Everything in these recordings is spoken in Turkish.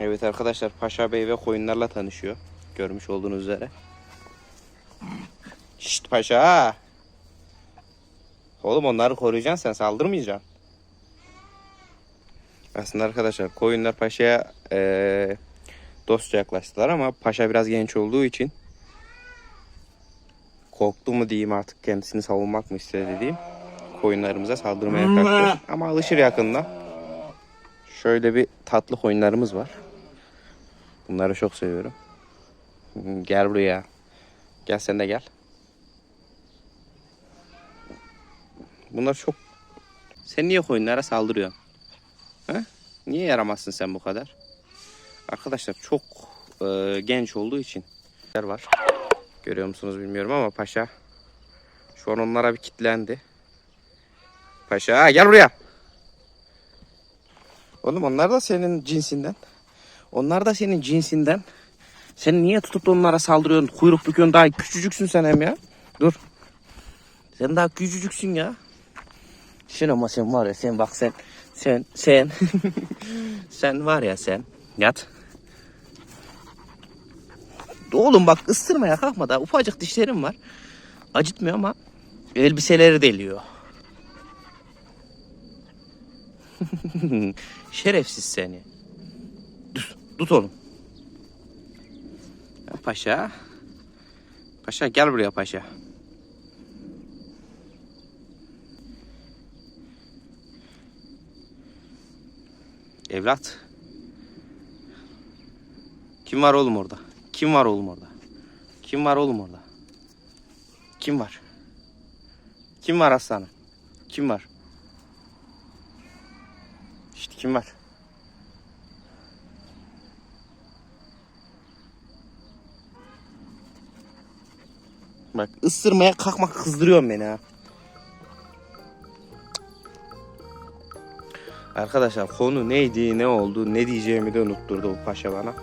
Evet arkadaşlar Paşa Bey ve koyunlarla tanışıyor. Görmüş olduğunuz üzere. Şşt Paşa. Oğlum onları koruyacaksın sen saldırmayacaksın. Aslında arkadaşlar koyunlar Paşa'ya eee dostça yaklaştılar ama Paşa biraz genç olduğu için korktu mu diyeyim artık kendisini savunmak mı istedi diyeyim. Koyunlarımıza saldırmaya kalktı. Ama alışır yakında. Şöyle bir tatlı koyunlarımız var. Bunları çok seviyorum. Gel buraya. Gel sen de gel. Bunlar çok... Sen niye koyunlara saldırıyorsun? He? Niye yaramazsın sen bu kadar? Arkadaşlar çok e, genç olduğu için var. Görüyor musunuz bilmiyorum ama paşa şu an onlara bir kitlendi. Paşa gel buraya. Oğlum onlar da senin cinsinden. Onlar da senin cinsinden. Sen niye tutup da onlara saldırıyorsun? Kuyruk büküyorsun daha küçücüksün sen hem ya. Dur. Sen daha küçücüksün ya. Sen ama sen var ya sen bak sen. Sen sen. sen var ya sen. Yat. Oğlum bak ısırmaya kalkma daha ufacık dişlerim var. Acıtmıyor ama elbiseleri deliyor. Şerefsiz seni. Tut, oğlum. Paşa. Paşa gel buraya paşa. Evlat. Kim var oğlum orada? Kim var oğlum orada? Kim var oğlum orada? Kim var? Kim var aslanım? Kim var? İşte kim var? Bak ısırmaya kalkmak kızdırıyorsun beni ha. Arkadaşlar konu neydi, ne oldu, ne diyeceğimi de unutturdu bu paşa bana.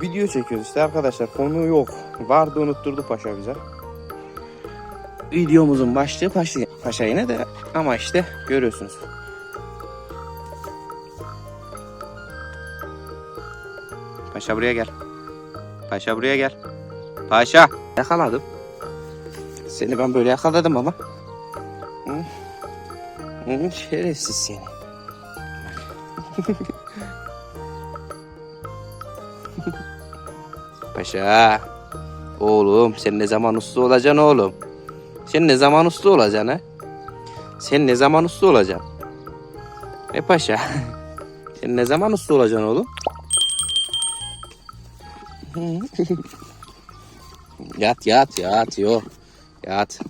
Video çekiyoruz işte arkadaşlar konu yok. Vardı unutturdu paşa bize. Videomuzun başlığı paşa, paşa yine de ama işte görüyorsunuz. Paşa buraya gel. Paşa buraya gel. Paşa. Yakaladım. Seni ben böyle yakaladım ama. Hı? Hı, şerefsiz seni. Paşa. Oğlum sen ne zaman uslu olacaksın oğlum? Sen ne zaman uslu olacaksın ha? Sen ne zaman uslu olacaksın? E paşa. Sen ne zaman uslu olacaksın oğlum? yat yat yat yok. Yat.